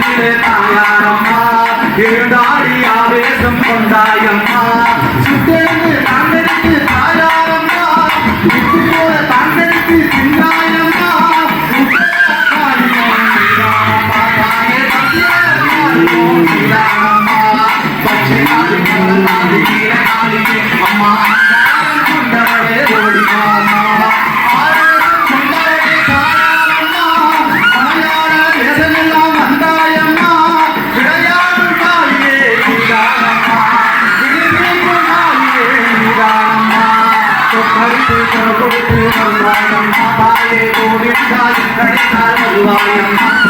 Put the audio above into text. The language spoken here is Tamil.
கண்ணீரே தாயாரம்மா இருந்தாடி ஆவேசம் கொண்டாயம்மா சுட்டெழுந்து தந்தெடுத்து தாயாரம்மா விட்டு போல தந்தெடுத்து சின்னாயம்மா அம்மா गोविंदाय गोविंदाय हरे हरे